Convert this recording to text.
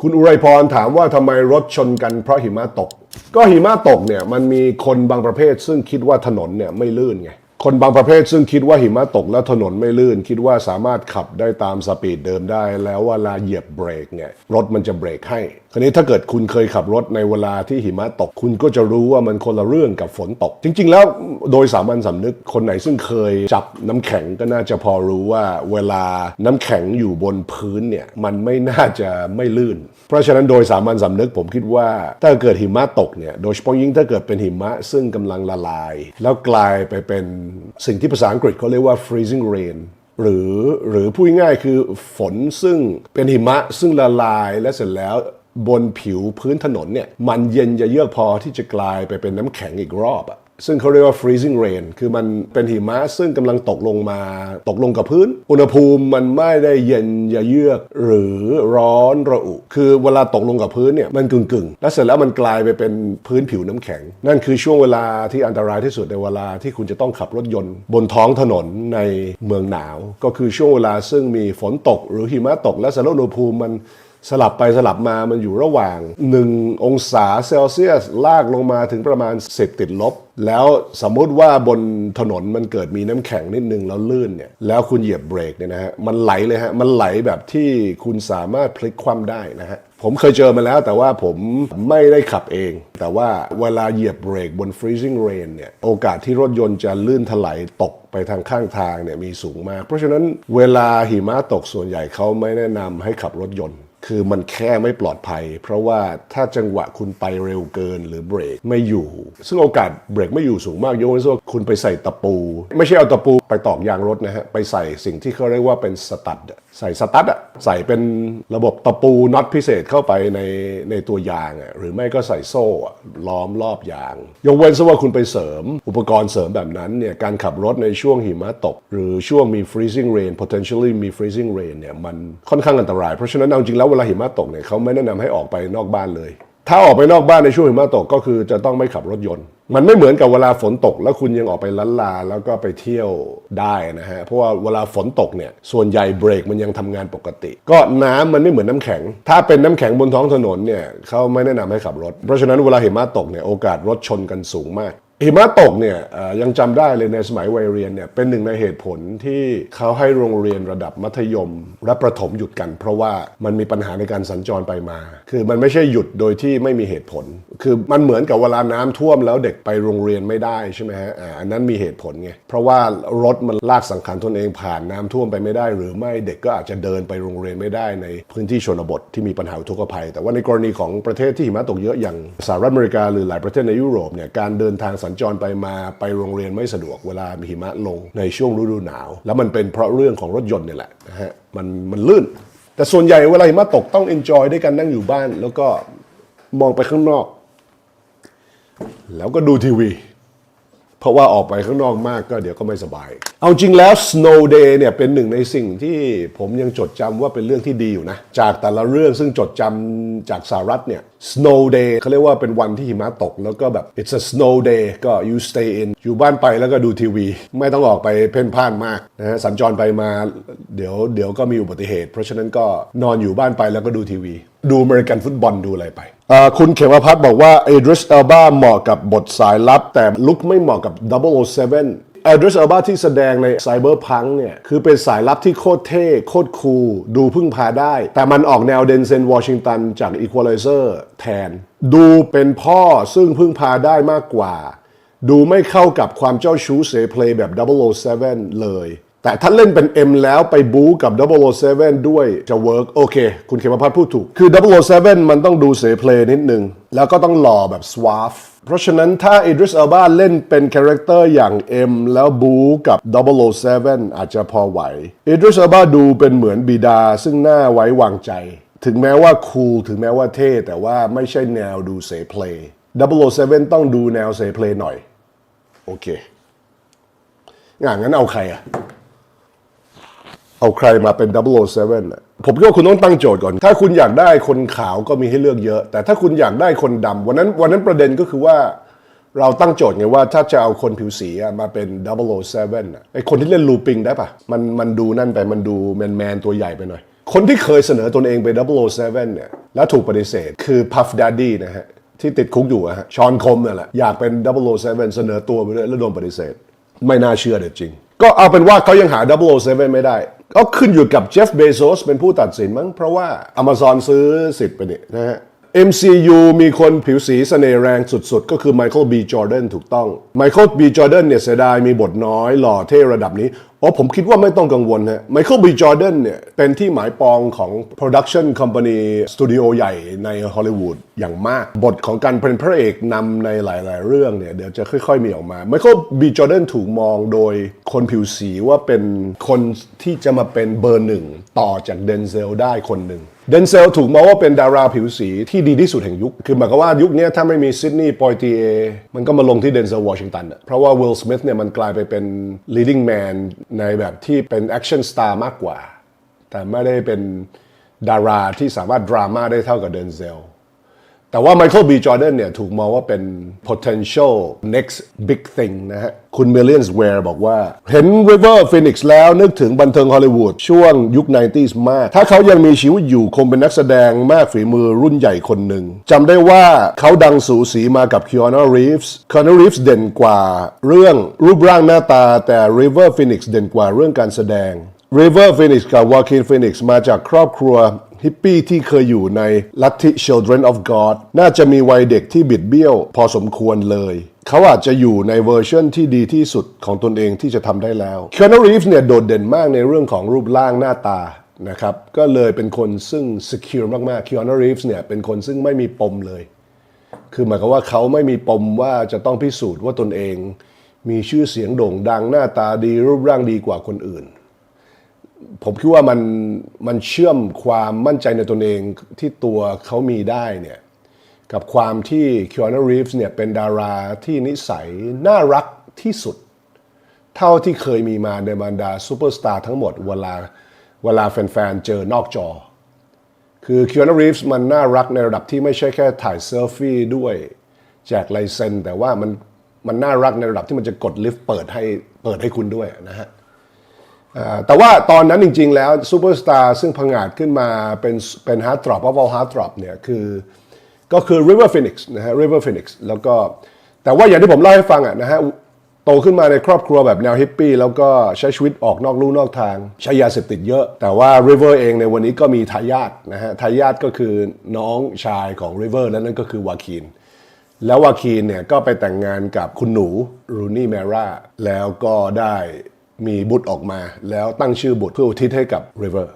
คุณอุไรพรถามว่าทำไมรถชนกันเพราะหิมะตก ก็หิมะตกเนี่ยมันมีคนบางประเภทซึ่งคิดว่าถนนเนี่ยไม่ลื่นไง คนบางประเภทซึ่งคิดว่าหิมะตกแล้วถนนไม่ลื่น คิดว่าสามารถขับได้ตามสปีดเดิมได้ แล้วเวลาเหยียบเบรกเนี่ยรถมันจะเบรกให้ คราวนี้ถ้าเกิดคุณเคยขับรถในเวลาที่หิมะตก คุณก็จะรู้ว่ามันคนละเรื่องกับฝนตก จริง ๆ แล้วโดยสามัญสำนึกคนไหนซึ่งเคยจับน้ำแข็งก็น่าจะพอรู้ว่าเวลาน้ำแข็งอยู่บนพื้นเนี่ยมันไม่น่าจะไม่ลื่น เพราะฉะนั้นโดยสามัญสำนึกผมคิดว่าถ้าเกิดหิมะตกเนี่ยโดยเฉพาะยิ่งถ้าเกิดเป็นหิมะซึ่งกำลังละลาย แล้วกลายไปเป็นสิ่งที่ภาษาอังกฤษเขาเรียกว่า freezing rain หรือหรือพูดง่ายคือฝนซึ่งเป็นหิมะซึ่งละลายและเสร็จแล้วบนผิวพื้นถนนเนี่ยมันเย็นจะเยือกพอที่จะกลายไปเป็นน้ำแข็งอีกรอบอะ ซึ่งเขาเรียกว่า freezing rain คือมันเป็นหิมะซึ่งกำลังตกลงมาตกลงกับพื้น อุณหภูมิมันไม่ได้เย็นจะเยือก หรือร้อนระอุ คือเวลาตกลงกับพื้นเนี่ยมันกึ่งๆแล้วเสร็จแล้วมันกลายไปเป็นพื้นผิวน้ำแข็ง นั่นคือช่วงเวลาที่อันตรายที่สุดในเวลาที่คุณจะต้องขับรถยนต์ บนท้องถนนในเมืองหนาว ก็คือช่วงเวลาซึ่งมีฝนตก หรือหิมะตก และสารอุณหภูมิมัน สลับไปสลับมามันอยู่ระหว่าง 1 องศาเซลเซียส ลากลงมาถึงประมาณ 10 ติดลบ แล้วสมมุติว่าบนถนนมันเกิดมีน้ำแข็งนิดนึงแล้วลื่นเนี่ยแล้วคุณเหยียบเบรกเนี่ยนะฮะมันไหลเลยฮะมันไหลแบบที่คุณสามารถพลิกคว่ำได้นะฮะผมเคยเจอมาแล้วแต่ว่าผมไม่ได้ขับเอง แต่ว่าเวลาเหยียบเบรกบน freezing rain เนี่ยโอกาสที่รถยนต์จะลื่นถลายตกไปทางข้างทางเนี่ยมีสูงมาก เพราะฉะนั้นเวลาหิมะตกส่วนใหญ่เขาไม่แนะนำให้ขับรถยนต์ คือมันแค่ไม่ปลอดภัย เพราะว่าถ้าจังหวะคุณไปเร็วเกินหรือเบรกไม่อยู่ ซึ่งโอกาสเบรกไม่อยู่สูงมากยกเว้นว่าคุณไปใส่ตะปู ไม่ใช่เอาตะปูไปตอกยางรถนะฮะ ไปใส่สิ่งที่เขาเรียกว่าเป็นสตัดใส่สตัดอะใส่เป็นระบบตะปูน็อตพิเศษเข้าไปในในตัวยางอะหรือไม่ก็ใส่โซ่ล้อมรอบยาง ยกเว้นซะว่าคุณไปเสริม อุปกรณ์เสริมแบบนั้นเนี่ยการขับรถในช่วงหิมะตก หรือช่วงมี freezing rain potentially มี freezing rain เนี่ยมันค่อนข้างอันตรายเพราะฉะนั้นเอาจริงแล้ววลาหิมะตกเนี่ยเขาไม่แนะนำให้ออกไปนอกบ้านเลย ถ้าออกไปนอกบ้านในช่วงหิมะตกก็คือจะต้องไม่ขับรถยนต์ มันไม่เหมือนกับเวลาฝนตก แล้วคุณยังออกไปลันลาแล้วก็ไปเที่ยวได้นะฮะ เพราะว่าเวลาฝนตกเนี่ยส่วนใหญ่เบรกมันยังทำงานปกติ ก็น้ำมันไม่เหมือนน้ำแข็ง ถ้าเป็นน้ำแข็งบนท้องถนนเนี่ยเขาไม่แนะนำให้ขับรถ เพราะฉะนั้นเวลาหิมะตกเนี่ยโอกาสรถชนกันสูงมาก หิมะตกเนี่ยยังจำได้เลยในสมัยวัยเรียนเนี่ยเป็นหนึ่งในเหตุผลที่เขาให้โรงเรียนระดับมัธยม และประถมหยุดกัน เพราะว่ามันมีปัญหาในการสัญจรไปมา คือมันไม่ใช่หยุดโดยที่ไม่มีเหตุผล คือมันเหมือนกับเวลาน้ำท่วมแล้วเด็กไปโรงเรียนไม่ได้ใช่ไหมฮะอันนั้นมีเหตุผลไงเพราะว่ารถมันลากสังขารตนเองผ่านน้ำท่วมไปไม่ได้ หรือไม่เด็กก็อาจจะเดินไปโรงเรียนไม่ได้ในพื้นที่ชนบทที่มีปัญหาอุกภัย แต่ว่าในกรณีของประเทศที่หิมะตกเยอะอย่างสหรัฐอเมริกาหรือหลายประเทศในยุโรปเนี่ยการเดินทางสัญจรไปมาไปโรงเรียนไม่สะดวกเวลามีหิมะลงในช่วงฤดูหนาว แล้วมันเป็นเพราะเรื่องของรถยนต์เนี่ยแหละนะฮะมันมันลื่น แต่ส่วนใหญ่เวลาหิมะตกต้องเอนจอยด้วยกันนั่งอยู่บ้าน แล้วก็มองไปข้างนอก แล้วก็ดูทีวี ราะว่าออกไปข้างนอกมากก็เดี๋ยวก็ไม่สบาย เอาจริงแล้ว Snow Day เนี่ยเป็นหนึ่งในสิ่งที่ผมยังจดจำว่าเป็นเรื่องที่ดีอยู่นะ จากแต่ละเรื่องซึ่งจดจำจากสหรัฐเนี่ย Snow Day เขาเรียกว่าเป็นวันที่หิมะตก แล้วก็แบบ it's a snow day ก็ you stay in อยู่บ้านไปแล้วก็ดูทีวี ไม่ต้องออกไปเพ่นพ่านมากนะฮะสัญจรไปมาเดี๋ยวเดี๋ยวก็มีอุบัติเหตุ เพราะฉะนั้นก็นอนอยู่บ้านไปแล้วก็ดูทีวีดูอเมริกันฟุตบอลดูอะไรไป คุณเขมพัฒน์บอกว่าเอดริสเอลบาเหมาะกับบทสายลับ แต่ลุกไม่เหมาะกับ 007เอดริสเอลบาที่แสดงในไซเบอร์พังเนี่ย คือเป็นสายลับที่โคตรเท่ โคตรคูลดูพึ่งพาได้ แต่มันออกแนวเดนเซนวอชิงตันจาก Equalizer แทน ดูเป็นพ่อซึ่งพึ่งพาได้มากกว่า ดูไม่เข้ากับความเจ้าชู้เสเพลย์แบบ 007 เลย แต่ถ้าเล่นเป็น M แล้วไปบู๊กับ 007 ด้วยจะเวิร์กโอเค คุณเขมพัฒน์พูดถูก คือ 007 มันต้องดูเสเพลย์นิดนึง แล้วก็ต้องหล่อแบบ swaff เพราะฉะนั้นถ้าอิดริสอัลบาเล่นเป็นคาแรคเตอร์อย่าง M แล้วบู๊กับ 007 อาจจะพอไหวอิดริสอัลบาดูเป็นเหมือนบิดาซึ่งหน่าไว้วางใจ ถึงแม้ว่าคูลถึงแม้ว่าเท่ แต่ว่าไม่ใช่แนวดูเสเพลย์ 007 ต้องดูแนวเสเพลย์หน่อย โอเคงานงั้นเอาใครอะ เอาใครมาเป็น 007อะผมคิดว่าคุณต้องตั้งโจทย์ก่อน ถ้าคุณอยากได้คนขาวก็มีให้เลือกเยอะ แต่ถ้าคุณอยากได้คนดำวันนั้นวันนั้นประเด็นก็คือว่า เราตั้งโจทย์ไงว่าถ้าจะเอาคนผิวสีอะมาเป็น 007อะไอคนที่เล่นลูปิงได้ปะมันมันดูนั่นไปมันดูแมนแมนๆตัวใหญ่ไปหน่อย คนที่เคยเสนอตนเองไป007เนี่ยแล้วถูกปฏิเสธคือ Puff Daddy นะฮะที่ติดคุกอยู่อะฮะชอนคมเนี่ยแหละอยากเป็น 007 เสนอตัวไปด้วยแล้วโดนปฏิเสธ ไม่น่าเชื่อเด็ดจริง ก็เอาเป็นว่าเขายังหา 007 ไม่ได้ ก็ขึ้นอยู่กับเจฟเบโซสเป็นผู้ตัดสินมั้งเพราะว่า Amazon ซื้อสิทธิ์ไปเนี่ยนะฮะ MCU มีคนผิวสีเสน่ห์แรงสุดๆ ก็คือ Michael B. Jordan ถูกต้อง Michael B. Jordan เนี่ยเสียดายมีบทน้อยหล่อเท่ระดับนี้อ๋อผมคิดว่าไม่ต้องกังวลฮะ Michael B. Jordan เนี่ยเป็นที่หมายปองของ Production Company สตูดิโอใหญ่ในฮอลลีวูดอย่างมาก บทของการเป็นพระเอกนำในหลายๆ เรื่องเนี่ยเดี๋ยวจะค่อยๆ มีออกมา Michael B. Jordan ถูกมองโดยคนผิวสีว่าเป็นคนที่จะมาเป็นเบอร์หนึ่งต่อจากเดนเซลได้คนหนึ่ง เดนเซลถูกมองว่าเป็นดาราผิวสีที่ดีที่สุดแห่งยุค คือหมายความว่ายุคนี้ถ้าไม่มีซิดนีย์ปอยตีเอมันก็มาลงที่เดนเซลวอชิงตันอะเพราะว่าวิลสมิธเนี่ยมันกลายไปเป็น leading man ในแบบที่เป็นแอคชั่นสตาร์มากกว่า แต่ไม่ได้เป็นดาราที่สามารถดราม่าได้เท่ากับเดนเซล แต่ว่า Michael B. Jordan เนี่ยถูกมองว่าเป็น potential next big thing นะฮะ คุณ Millions Wear บอกว่า เห็น River Phoenix แล้วนึกถึงบันเทิงฮอลลีวูดช่วงยุค 90s มาก ถ้าเขายังมีชีวิตอยู่คงเป็นนักแสดงมากฝีมือรุ่นใหญ่คนหนึ่งจำได้ว่าเขาดังสูสีมากับ Keanu Reeves Keanu Reeves เด่นกว่าเรื่องรูปร่างหน้าตาแต่ River Phoenix เด่นกว่าเรื่องการแสดง River Phoenix กับ Joaquin Phoenix มาจากครอบครัว ฮิปปี้ที่เคยอยู่ในลัทธิ Children of God น่าจะมีวัยเด็กที่บิดเบี้ยวพอสมควรเลยเขาอาจจะอยู่ในเวอร์ชันที่ดีที่สุดของตนเองที่จะทำได้แล้ว Keanu Reeves เนี่ยโดดเด่นมากในเรื่องของรูปร่างหน้าตานะครับก็เลยเป็นคนซึ่ง secure มากๆ Keanu Reeves เนี่ยเป็นคนซึ่งไม่มีปมเลย คือหมายความว่าเขาไม่มีปมว่าจะต้องพิสูจน์ว่าตนเอง มีชื่อเสียงโด่งดังหน้าตาดีรูปร่างดีกว่าคนอื่น ผมคิดว่ามันมันเชื่อมความมั่นใจในตนเองที่ตัวเขามีได้เนี่ยกับความที่ Keanu Reeves เนี่ยเป็นดาราที่นิสัยน่ารักที่สุด เท่าที่เคยมีมาในบรรดาซูเปอร์สตาร์ทั้งหมดเวลาเวลาแฟนๆ เจอนอกจอ คือ Keanu Reeves มันน่ารักในระดับที่ไม่ใช่แค่ถ่ายเซลฟี่ด้วยแจกลายเซ็นแต่ว่ามันมันน่ารักในระดับที่มันจะกดลิฟต์เปิดให้เปิดให้คุณด้วยนะฮะ แต่ว่าตอนนั้นจริง ๆ แล้วซูเปอร์สตาร์ซึ่งพังอาจขึ้นมาเป็นเป็นฮาร์ดดรอปเพราะว่าฮาร์ดดรอปเนี่ยคือก็คือ River Phoenix นะฮะ River Phoenix แล้วก็แต่ว่าอย่างที่ผมเล่าให้ฟังอะนะฮะโตขึ้นมาในครอบครัวแบบแนวฮิปปี้แล้วก็ใช้ชีวิตออกนอกลู่นอกทาง ใช้ยาเสพติดเยอะ แต่ว่า River เองในวันนี้ก็มีทายาทนะฮะทายาทก็คือน้องชายของ River และนั่นก็คือวาคีนแล้ววาคีนเนี่ยก็ไปแต่งงานกับคุณหนูรูนี่แมร่าแล้วก็ได้ มีบุตรออกมา แล้วตั้งชื่อบุตรเพื่ออุทิศให้กับ River